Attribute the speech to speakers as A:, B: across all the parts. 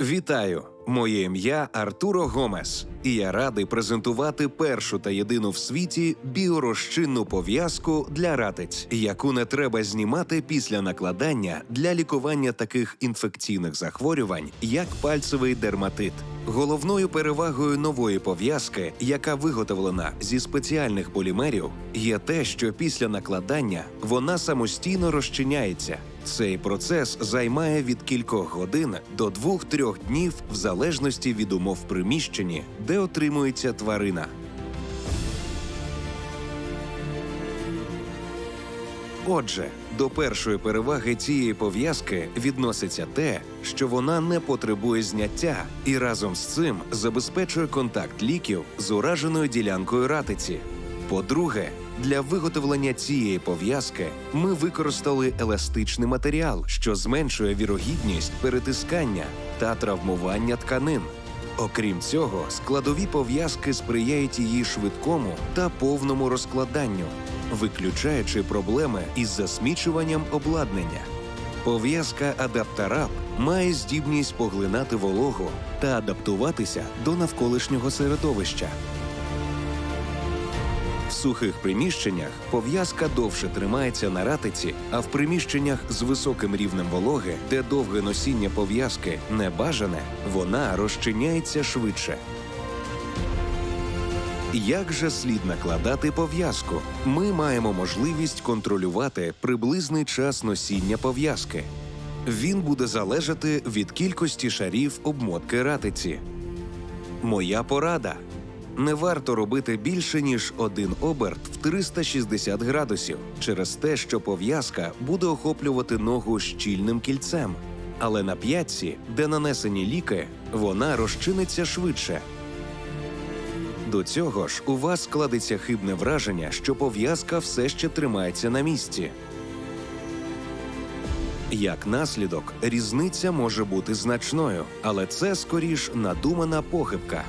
A: Вітаю! Моє ім'я Артуро Гомес, і я радий презентувати першу та єдину в світі біорозчинну пов'язку для ратиць, яку не треба знімати після накладання для лікування таких інфекційних захворювань, як пальцевий дерматит. Головною перевагою нової пов'язки, яка виготовлена зі спеціальних полімерів, є те, що після накладання вона самостійно розчиняється. Цей процес займає від кількох годин до двох-трьох днів в залежності від умов приміщенні, де отримується тварина. Отже, до першої переваги цієї пов'язки відноситься те, що вона не потребує зняття і разом з цим забезпечує контакт ліків з ураженою ділянкою ратиці. По-друге, для виготовлення цієї пов'язки ми використали еластичний матеріал, що зменшує вірогідність перетискання та травмування тканин. Окрім цього, складові пов'язки сприяють її швидкому та повному розкладанню, виключаючи проблеми із засмічуванням обладнання. Пов'язка Адаптараб має здібність поглинати вологу та адаптуватися до навколишнього середовища. В сухих приміщеннях пов'язка довше тримається на ратиці, а в приміщеннях з високим рівнем вологи, де довге носіння пов'язки не бажане, вона розчиняється швидше. Як же слід накладати пов'язку? Ми маємо можливість контролювати приблизний час носіння пов'язки. Він буде залежати від кількості шарів обмотки ратиці. Моя порада. Не варто робити більше ніж один оберт в 360 градусів через те, що пов'язка буде охоплювати ногу щільним кільцем. Але на п'ятці, де нанесені ліки, вона розчиниться швидше. До цього ж у вас складеться хибне враження, що пов'язка все ще тримається на місці. Як наслідок, різниця може бути значною, але це скоріш надумана похибка.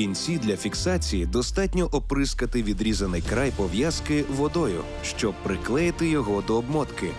A: Кінці для фіксації достатньо оприскати відрізаний край пов'язки водою, щоб приклеїти його до обмотки.